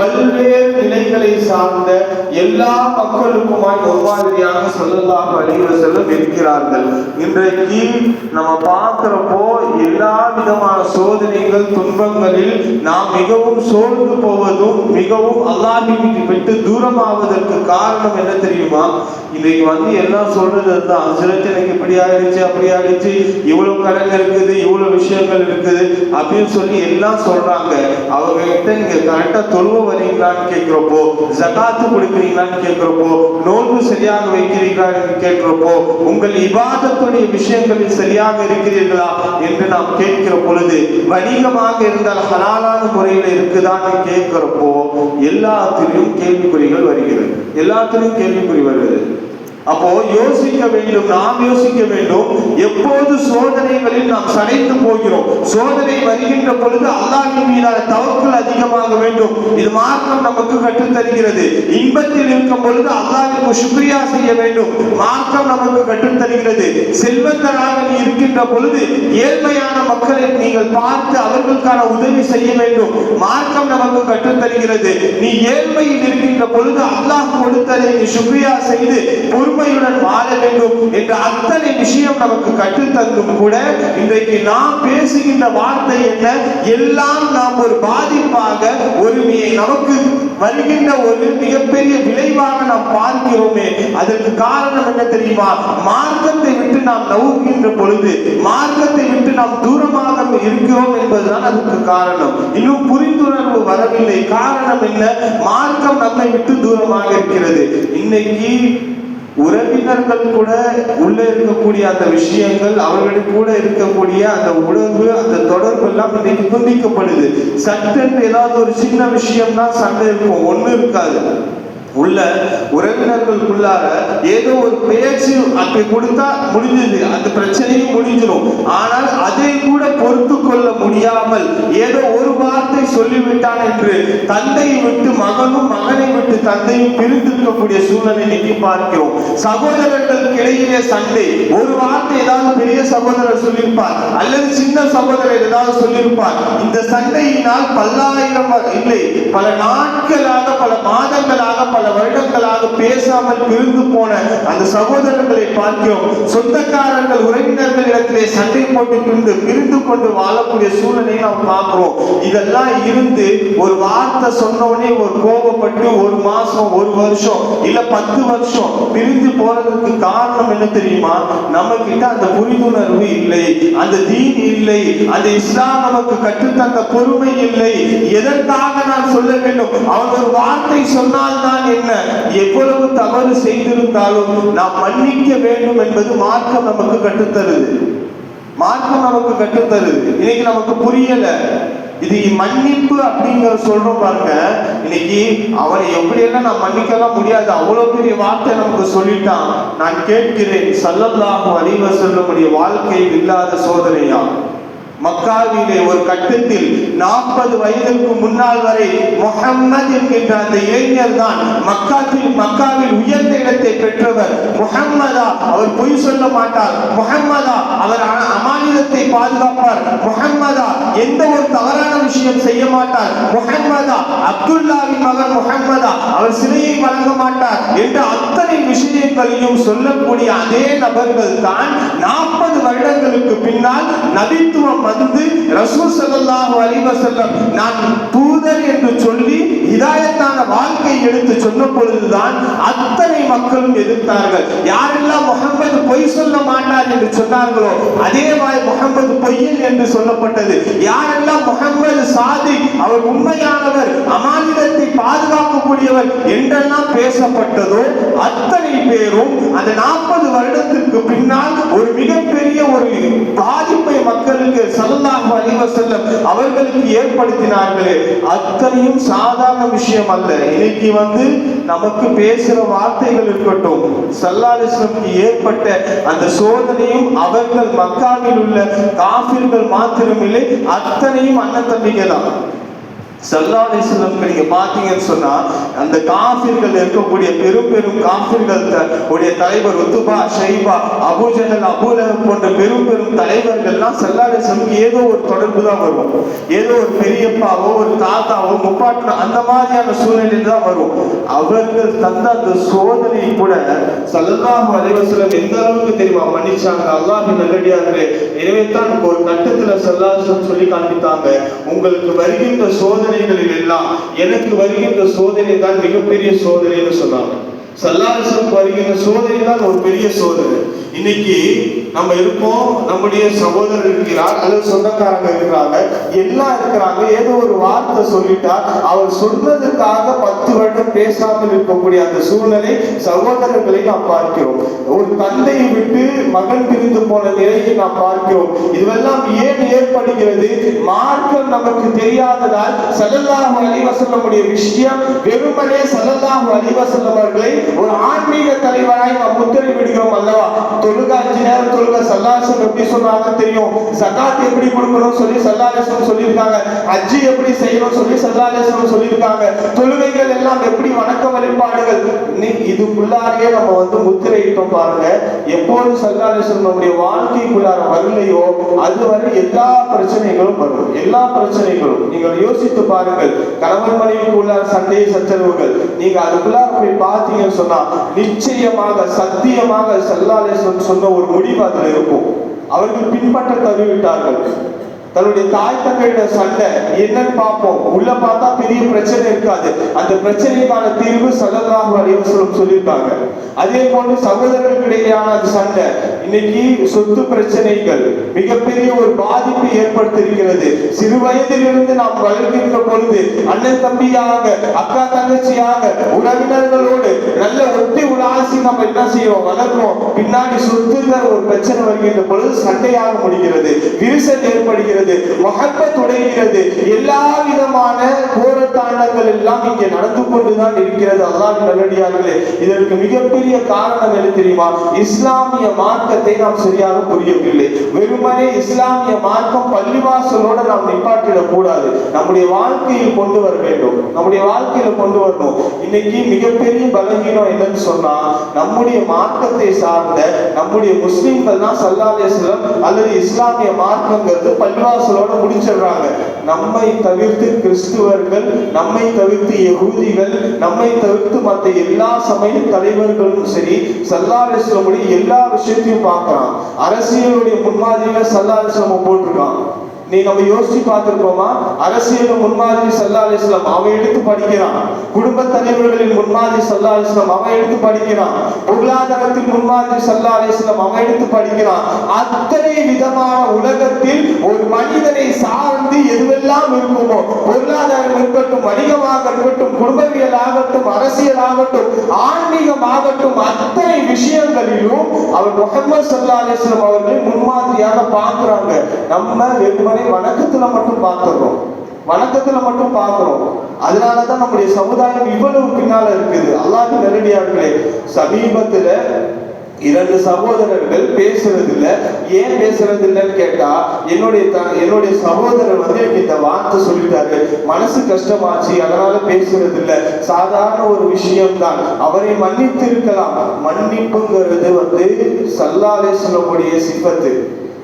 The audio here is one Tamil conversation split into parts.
பல்வேறு நிலைகளை சார்ந்த எல்லா மக்களுக்குமாய் ஒரு மாதிரியாக சொல்லலாம் அழிவு செல்லும் இருக்கிறார்கள். இன்றைக்கு நம்ம பார்க்கிறப்போ எல்லா விதமான சோதனைகள் துன்பங்களில் நாம் மிகவும் சோர்ந்து போவதும் மிகவும் அல்லாஹிவிட்டு விட்டு தூரமாவதற்கு காரணம் என்ன தெரியுமா? இன்னைக்கு வந்து எல்லாம் சொல்றது தான் சிலச்சு எனக்கு இப்படி ஆயிடுச்சு அப்படி ஆயிடுச்சு இவ்வளவு கடன் இருக்குது இவ்வளவு விஷயங்கள் இருக்குது அப்படின்னு சொல்லி எல்லாம் சொல்றாங்க. அவங்க கிட்ட நீங்க கரெக்டா தொழுவ வரீங்களான்னு கேட்கிறப்போ ஜகாத்து கொடுக்கிறீங்களான்னு கேட்கிறப்போ நோன்பு சரியாக வைக்கிறீங்களான்னு கேட்கிறப்போ உங்கள் இபாதத்துடைய விஷயங்களில் சரியாக இருக்கிறீர்களா என்று நாம் கேட்கிற பொழுது வணிகமாக இருந்தால் ஹலாலான முறையில் இருக்குதான்னு கேட்கிறப்போ எல்லாத்திலையும் கேள்விக்குறிகள் வருகிறது. எல்லாத்திலையும் கேள்விக்குறி வருகிறது. அப்போ யோசிக்க வேண்டும் நாம் யோசிக்க வேண்டும். எப்போது சோதனைகளில் நாம் சடைந்து போகிறோம்? சோதனை வருகின்ற பொழுது அல்லாஹின் மீதான தவக்கல் அதிகமாக வேண்டும். இது மார்க்கம் நமக்கு கற்றுத்தருகிறது. இன்பத்தில் இருக்கும் பொழுது அல்லாஹ்விற்கு சுக்ரியா செய்ய வேண்டும். மார்க்கம் நமக்கு கற்றுத்தருகிறது. செல்வந்தராக நீ இருக்கின்ற பொழுது ஏழ்மையான மக்களை நீங்கள் பார்த்து அவர்களுக்கான உதவி செய்ய வேண்டும். மார்க்கம் நமக்கு கற்றுத்தருகிறது. நீ ஏழ்மையில் இருக்கின்ற பொழுது அல்லாஹ் கொடுத்ததை நீ சுக்ரியா செய்து பொறு பொறுமையுடன் வாழ வேண்டும் என்ற அத்தனை விஷயம் நமக்கு கற்றுத்தந்தும் கூட இன்றைக்கு நாம் பேசுகின்ற வார்த்தை என்ன? எல்லாம் நாம் ஒரு பாதிப்பாக ஒருமையை நமக்கு வருகின்ற ஒரு மிகப்பெரிய விளைவாக நாம் பார்க்கிறோமே. அதற்கு காரணம் என்ன தெரியுமா? மார்க்கத்தை விட்டு நாம் நவுகின்ற பொழுது மார்க்கத்தை விட்டு நாம் தூரமாக இருக்கிறோம் என்பதுதான் அதுக்கு காரணம். இன்னும் புரிந்துணர்வு வரவில்லை. காரணம் என்ன? மார்க்கம் நம்மை விட்டு தூரமாக இருக்கிறது. இன்னைக்கு உறவினர்கள் கூட உள்ள இருக்கக்கூடிய அந்த விஷயங்கள் அவர்களுக்கு கூட இருக்கக்கூடிய அந்த உணர்வு அந்த தொடர்பு எல்லாம் இன்னைக்கு துண்டிக்கப்படுது. சட்டென்று ஏதாவது ஒரு சின்ன விஷயம்னா சண்டை இருக்கும் ஒண்ணு இருக்காது. உள்ள உறவினர்களுக்குள்ளார ஏதோ ஒரு பேச்சு அப்படி கொடுத்தா முடிஞ்சது. அந்த பிரச்சனையும் முடிஞ்சிடும் ஆனால் அதை கூட பொறுத்து கொள்ள முடியாமல் ஏதோ ஒரு வார்த்தை சொல்லிவிட்டான் என்று தந்தையை விட்டு மகனும் மகனை விட்டு தந்தையும் பிரிந்திருக்கக்கூடிய சூழ்நிலை இன்னைக்கு பார்க்கிறோம். சகோதரர்களுக்கு இடையிலே சண்டை. ஒரு வார்த்தை ஏதாவது பெரிய சகோதரர் சொல்லியிருப்பார். அல்லது சின்ன சகோதரர் ஏதாவது சொல்லியிருப்பார். இந்த சண்டையினால் பல்லாயிரம் இல்லை பல நாட்களாக பல மாதங்களாக பல பல வருடங்களாக பேசாமல் பிரிந்து போன அந்த சகோதரர்களை பார்க்கிறோம். சொந்தக்காரர்கள் உறவினர்கள் இடத்திலே சண்டை போட்டு பிரிந்து பிரிந்து கொண்டு வாழக்கூடிய சூழ்நிலையை நாம் பார்க்கிறோம். இதெல்லாம் இருந்து ஒரு வார்த்தை சொன்ன உடனே ஒரு கோபப்பட்டு ஒரு மாசம் ஒரு வருஷம் இல்ல பத்து வருஷம் பிரிந்து போறதுக்கு காரணம் என்ன தெரியுமா? நம்ம கிட்ட அந்த புரிந்துணர்வு இல்லை அந்த தீன் இல்லை அந்த இஸ்லாம் நமக்கு கற்றுத்தந்த பொறுமை இல்லை. எதற்காக நான் சொல்ல வேண்டும்? அவன் ஒரு வார்த்தை சொன்னால் தான் என்ன? எவ்வளவு எவ்வளவு தவறு செய்திருந்தாலும் நாம் மன்னிக்க வேண்டும் என்பது மார்க்கம் நமக்கு கற்றுத்தருது. மார்க்கம் நமக்கு கற்றுத்தருது. இன்னைக்கு நமக்கு புரியல. இது மன்னிப்பு அப்படிங்கிற சொல்றோம் பாருங்க. இன்னைக்கு அவனை எப்படியெல்லாம் நான் மன்னிக்கலாம் முடியாது. அவ்வளவு பெரிய வார்த்தை நமக்கு சொல்லிட்டான். நான் கேட்கிறேன் சல்லல்லாஹு அலைஹி வஸல்லமுடைய வாழ்க்கையில் இல்லாத சோதனையா? மக்காவிலே ஒரு கட்டத்தில் நாற்பது வயதிற்கு முன்னால் வரை முகம்மது என்கின்ற அந்த இளைஞர் தான் மக்காத்தில் மக்காவில் உயர்ந்த இடத்தை பெற்றவர். முகம்மதா அவர் பொய் சொல்ல மாட்டார். முகம்மதா அவர் அ- அமானிதத்தை பாதுகாப்பார். முகம்மதா எந்த ஒரு தவறான விஷயம் செய்ய மாட்டார். முகம்மதா அப்துல்லாவின் மகன் முகம்மதா அவர் சிலையை வழங்க மாட்டார் என்று அத்தனை விஷயங்களையும் சொல்லக்கூடிய அதே நபர்கள் தான் நாற்பது வருடங்களுக்கு பின்னால் நபித்துவம் வந்து ரசூல் ஸல்லல்லாஹு அலிவசல்லம் நான் தூதர் என்று சொல்லி இதாயத்தான வாழ்க்கை எடுத்து சொன்ன பொழுதுதான் அத்தனை மக்களும் எதிர்த்தார்கள். யாரெல்லாம் முகமது பொய் சொல்ல மாட்டார் என்று சொன்னார்களோ அதே மாதிரி முகமது பொய்யன் என்று சொல்லப்பட்டது. யாரெல்லாம் முகமது சாதி அவர் உண்மையானவர் அமானிதத்தை பாதுகாக்கக்கூடியவர் என்றெல்லாம் பேசப்பட்டதோ அத்தனை பேரும் அந்த நாற்பது வருடத்திற்கு பின்னால் ஒரு மிகப்பெரிய ஒரு பாதிப்பை மக்களுக்கு சல்லல்லாஹு அலைஹி அவர்களுக்கு ஏற்படுத்தினார்களே. அத்தனையும் சாதாரண விஷயம் அல்ல. இன்னைக்கு வந்து நமக்கு பேசுற வார்த்தைகள் இருக்கட்டும் சல்லாலிஸ்லமுக்கு ஏற்பட்ட அந்த சோதனையும் அவர்கள் மக்காவில் உள்ள காபிர்கள் மாத்திரமில்லை அத்தனையும் அண்ணன் தம்பிங்க தான். சல்லாலிஸ்லம் நீங்க பாத்தீங்கன்னு சொன்னா அந்த காஃபிர்கள் இருக்கக்கூடிய பெரும் பெரும் காஃபிர்கள் உடைய தலைவர் உத்துபா ஷைபா அபூஜஹல் அபுலகம் போன்ற பெரும் பெரும் தலைவர்கள்லாம் சல்லாலிஸ்லமுக்கு ஏதோ ஒரு தொடர்பு தான் வரும். ஏதோ ஒரு பெரியப்பாவோ ஒரு தாத்தாவோ முப்பாட்டு அந்த மாதிரியான சூழ்நிலையில் தான் வரும். அவர்கள் தந்த அந்த சோதனை கூட சல்லல்லாஹு அலைவசலம் எந்த அளவுக்கு தெரியுமா? மன்னிச்சாங்க. அல்லாஹ் நல்லடியார்களே எனவே தான் ஒரு கட்டத்துல சல்லாஹம் சொல்லி காண்பித்தாங்க. உங்களுக்கு வருகின்ற சோதனைகளில் எல்லாம் எனக்கு வருகின்ற சோதனை தான் மிகப்பெரிய சோதனைன்னு சொன்னாங்க. சல்லாஹம் வருகின்ற சோதனை தான் ஒரு பெரிய சோதனை. இன்னைக்கு நம்ம இருப்போம் நம்முடைய சகோதரர் இருக்கிறார் அல்லது சொந்தக்காரங்க இருக்கிறாங்க எல்லாம் இருக்கிறாங்க ஏதோ ஒரு வார்த்தை சொல்லிட்டா அவர் சொன்னதுக்காக பத்து வருடம் பேசாமல் இருக்கக்கூடிய அந்த சூழ்நிலை சகோதரர்களை நாம் பார்க்கிறோம். ஒரு தந்தையை விட்டு மகன் பிரிந்து போன நிலையை நாம் பார்க்கிறோம். இதுவெல்லாம் ஏன் ஏற்படுகிறது? மா நமக்கு தெரியாததால் சல்லல்லாஹு அலிவசல்லமுடைய விஷயம் வெறுமனே சல்லல்லாஹு அலிவசல்லம் அவர்களை ஒரு ஆன்மீக தலைவராய் நாம் முத்திரை விடுகிறோம் அல்லவா? தொழுக அஞ்சு நேரம் தொழுக சல்லாசம் எப்படி சொன்னாங்க தெரியும்? சகாத் எப்படி கொடுக்கணும் சொல்லி சல்லாலேசம் சொல்லியிருக்காங்க. அஜி எப்படி செய்யணும் சொல்லி சல்லாலேசம் சொல்லியிருக்காங்க. தொழுகைகள் எல்லாம் எப்படி வணக்க வழிபாடுகள்? நீ- இதுக்குள்ளாரையே நம்ம வந்து முத்திரையிட்டோம் பாருங்க. எப்போது சல்லாலேசம் நம்முடைய வாழ்க்கைக்குள்ளார வரலையோ அதுவரை எல்லா பிரச்சனைகளும் வரும். எல்லா பிரச்சனைகளும். நீங்கள் யோசித்து பாருங்கள். கணவன் மனைவிக்குள்ளார சண்டை சச்சரவுகள். நீங்க அதுக்குள்ளார போய் பார்த்தீங்கன்னு சொன்னா நிச்சயமாக சத்தியமாக செல்லாலே சொன்ன ஒரு முடிவு அதுல இருக்கும். அவர்கள் பின்பற்ற தருவிட்டார்கள் தன்னுடைய தாய் தந்தையோட சண்டை என்னன்னு பார்ப்போம். உள்ள பார்த்தா பெரிய பிரச்சனை இருக்காது. அந்த பிரச்சனைக்கான தீர்வு சல்லல்லாஹு அலைஹி சொல்லியிருக்காங்க. அதே போன்று சகோதரர்களுக்கிடையேயான அந்த சண்டை இன்னைக்கு சொத்து பிரச்சனைகள் மிகப்பெரிய ஒரு பாதிப்பு ஏற்படுத்தியிருக்கிறது. சிறு வயதிலிருந்து நாம் வளர்க்கின்ற பொழுது அண்ணன் தம்பியாக அக்கா தங்கச்சியாக உறவினர்களோடு நல்ல ஒட்டி உலாசி நம்ம என்ன செய்யறோம் வளர்க்கிறோம் பின்னாடி சொத்துங்கிற ஒரு பிரச்சனை வருகின்ற பொழுது சண்டையாக முடிகிறது விரிசல் ஏற்படுகிறது மகப்ப துடைகிறது எல்லா விதமான போரத்தாண்டங்கள் எல்லாம் இங்கே நடந்து கொண்டுதான் இருக்கிறது. அல்லாஹ் நல்லடியார்களே இதற்கு மிகப்பெரிய காரணம் என்ன தெரியுமா? இஸ்லாமிய மார்க்கத்தை நாம் சரியாக புரியவில்லை. வெறுமனே இஸ்லாமிய மார்க்கம் பள்ளிவாசலோட நாம் நிப்பாட்டிடக் கூடாது நம்முடைய வாழ்க்கையில் கொண்டு வர வேண்டும். நம்முடைய வாழ்க்கையில கொண்டு வரணும். இன்னைக்கு மிகப்பெரிய பலகீனம் என்னன்னு சொன்னா நம்முடைய மார்க்கத்தை சார்ந்த நம்முடைய முஸ்லிம்கள் தான் சல்லாலேஸ்வரம் அல்லது இஸ்லாமிய மார்க்கங்கிறது பள்ளிவாசலோட முடிச்சிடுறாங்க. நம்மை தவிர்த்து கிறிஸ்துவர்கள் நம்மை தவிர்த்து யகூதிகள் நம்மை தவிர்த்து மற்ற எல்லா சமய தலைவர்களும் சரி சல்லாலேஸ்வரமுடைய எல்லா விஷயத்தையும் பார்க்கறான். அரசியலுடைய முன்மாதிரியில சல்லாலேஸ்வரம் போட்டிருக்கான். நீ நம்ம யோசிச்சு பார்த்திருக்கோமா? அரசியல் முன்மாதிரி சல்லா அலிஸ்லாம் அவன் எடுத்து படிக்கிறான். குடும்ப தலைவர்களின் முன்மாதிரி சல்லா அலிஸ்லாம் அவன் எடுத்து படிக்கிறான். பொருளாதாரத்தின் முன்மாதிரி சல்லா அலிஸ்லாம் அவன் எடுத்து படிக்கிறான். அத்தனை விதமான உலகத்தில் ஒரு மனிதனை சார்ந்து எதுவெல்லாம் இருக்குமோ பொருளாதாரம் இருக்கட்டும் வணிகமாக இருக்கட்டும் குடும்பவியல் ஆகட்டும் அரசியல் ஆகட்டும் ஆன்மீகம் ஆகட்டும் அத்தனை விஷயங்களிலும் அவர் முகமது சல்லா அலிஸ்லாம் அவர்களை முன்மாதிரியாக பார்க்கிறாங்க. நம்ம வெறுமனே வணக்கத்துல மட்டும் பார்த்துடுறோம் வணக்கத்துல மட்டும் பார்க்கிறோம் அதனாலதான் நம்முடைய சமுதாயம் இவ்வளவு பின்னால இருக்குது. அல்லாஹ் நேரடியார்களே சமீபத்துல இரண்டு சகோதரர்கள் பேசுறது இல்ல ஏன் பேசுறது இல்லைன்னு கேட்டா என்னுடைய த- என்னுடைய சகோதரர் வந்து எனக்கு இந்த வார்த்தை சொல்லிட்டாரு. மனசு கஷ்டமாச்சு அதனால பேசுறது இல்ல சாதாரண ஒரு விஷயம்தான். அவரை மன்னித்து இருக்கலாம் மன்னிப்புங்கிறது வந்து சல்லாலே சொல்லக்கூடிய சிப்பத்து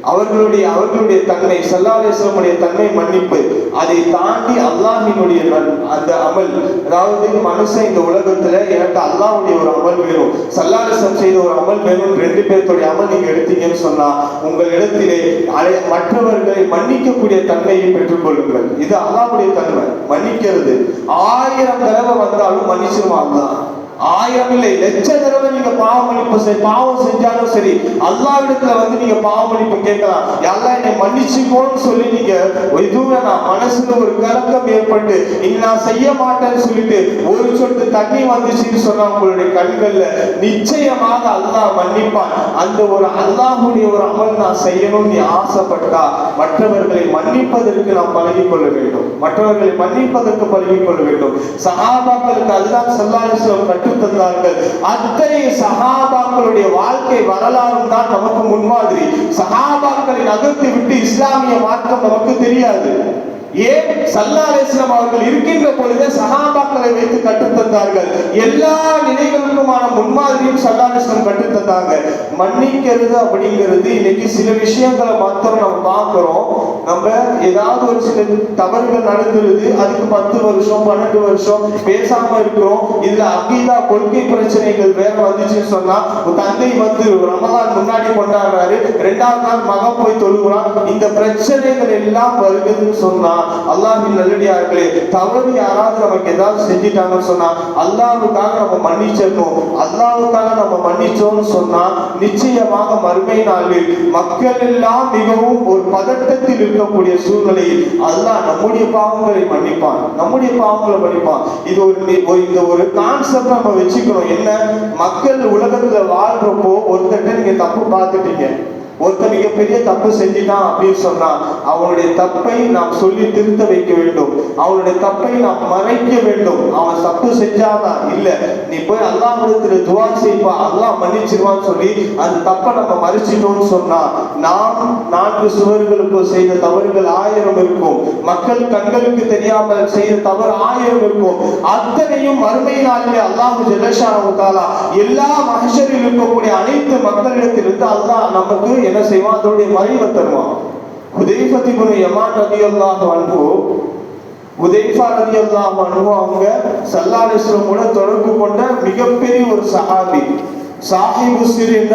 அவர்களுடைய அவர்களுடைய தன்மை சல்லாலேஸ்வரமுடைய தன்மை மன்னிப்பு. அதை தாண்டி அல்லாஹினுடைய நன்- அந்த அமல் அதாவது மனுஷன் இந்த உலகத்துல எனக்கு அல்லாஹுடைய ஒரு அமல் வேணும். சல்லாலேசம் செய்த ஒரு அமல் வேணும் ரெண்டு பேர்த்துடைய அமல் நீங்க எடுத்தீங்கன்னு சொன்னா உங்கள் இடத்திலே அழை மற்றவர்களை மன்னிக்கக்கூடிய தன்மையை பெற்றுக்கொள்ளுங்கள் இது அல்லாஹுடைய தன்மை. மன்னிக்கிறது. ஆயிரம் தடவை வந்தாலும் மன்னிச்சிருவாங்க அல்லாஹ்? ஆயிரம் இல்லை லட்ச தடவை நீங்க பாவ செய் பாவம் செஞ்சாலும் சரி அல்லாவிடத்துல வந்து நீங்க பாவ மன்னிப்பு கேட்கலாம் எல்லாம் என்னை மன்னிச்சுக்கோன்னு சொல்லி நீங்க இதுவே நான் மனசுல ஒரு கலக்கம் ஏற்பட்டு இனி நான் செய்ய மாட்டேன்னு சொல்லிட்டு ஒரு சொட்டு தண்ணி வந்துச்சுன்னு சொன்னா உங்களுடைய கண்கள்ல நிச்சயமாக அல்லாஹ் மன்னிப்பான். அந்த ஒரு அல்லாஹுடைய ஒரு அமல் நான் செய்யணும்னு நீ ஆசைப்பட்டா மற்றவர்களை மன்னிப்பதற்கு நாம் பழகி கொள்ள வேண்டும். மற்றவர்களை மன்னிப்பதற்கு பழகி கொள்ள வேண்டும். சஹாபாக்களுக்கு அதுதான் சல்லாஹிஸ்லம் கற்றுத்தந்தார்கள். அத்தனை சகாபாக்களுடைய வாழ்க்கை வரலாறு தான் நமக்கு முன்மாதிரி. சஹாபாக்களை நகர்த்தி விட்டு இஸ்லாமிய மார்க்கம் நமக்கு தெரியாது. ஏன் சல்லா அலிஸ்லாம் அவர்கள் இருக்கின்ற பொழுதே சகாபாக்களை வைத்து கற்றுத்தந்தார்கள் எல்லா நிலைகளுக்குமான முன்மாதிரியும் சல்லா அலிஸ்லாம் கற்றுத்தந்தாங்க மன்னிக்கிறது அப்படிங்கிறது இன்னைக்கு சில விஷயங்களை மாத்திரம் நம்ம பார்க்கிறோம். நம்ம ஏதாவது ஒரு சில தவறுகள் நடந்துருது அதுக்கு பத்து வருஷம் பன்னெண்டு வருஷம் பேசாம இருக்கிறோம். இதுல அகீதா கொள்கை பிரச்சனைகள் வேற வந்துச்சுன்னு சொன்னா தந்தை வந்து ரமதான் முன்னாடி கொண்டாடுறாரு ரெண்டாவது நாள் மகன் போய் தொழுகிறான் இந்த பிரச்சனைகள் எல்லாம் வருதுன்னு சொன்னா அல்லாஹின் நல்லடியார்களே தவறு யாராவது நமக்கு ஏதாவது செஞ்சிட்டாங்கன்னு சொன்னா அல்லாவுக்காக நம்ம மன்னிச்சிடணும் அல்லாவுக்காக நம்ம மன்னிச்சோம்னு சொன்னா நிச்சயமாக மறுமை நாளில் மக்கள் எல்லாம் மிகவும் ஒரு பதட்டத்தில் இருக்கக்கூடிய சூழ்நிலையில் அல்லாஹ் நம்முடைய பாவங்களை மன்னிப்பான். நம்முடைய பாவங்களை மன்னிப்பான். இது ஒரு ஒரு இந்த ஒரு கான்செப்ட் நம்ம வச்சுக்கணும். என்ன? மக்கள் உலகத்துல வாழ்றப்போ ஒருத்தட்ட நீங்க தப்பு பார்த்துட்டீங்க. ஒருத்தன் மிகப்பெரிய தப்பு செஞ்சுதான் அப்படின்னு சொன்னா அவனுடைய தப்பை நாம் சொல்லி திருத்த வைக்க வேண்டும். அவனுடைய தப்பை நாம் மறைக்க வேண்டும். அவன் தப்பு செஞ்சாதான் இல்ல. நீ போய் அல்லாஹ்விடத்துல துவா செய்ப்பா. அல்லாஹ் மன்னிச்சிருவான்னு சொல்லி அந்த தப்பை நம்ம மறைச்சிட்டோம்னு சொன்னா நாம் நான்கு சுவர்களுக்கு செய்த தவறுகள் ஆயிரம் இருக்கும். மக்கள் கண்களுக்கு தெரியாமல் செய்த தவறு ஆயிரம் இருக்கும். அத்தனையும் மறுமை நாளிலே அல்லாஹு ஜெல்லஷானு எல்லா மனுஷரில் இருக்கக்கூடிய அனைத்து மக்களிடத்திலிருந்து அல்லாஹ் நமக்கு என்ன செய்வான்? அதனுடைய மறைவை தருவான். ஹுதைஃபத்தி குரு யமான் ரதியல்லாஹு அன்ஹு ஹுதைஃபா ரதியல்லாஹு அன்ஹு அவங்க சல்லல்லாஹு அவங்க வஸல்லம் கூட தொடர்பு கொண்ட மிகப்பெரிய ஒரு சஹாபி. சாஹிபு சிறு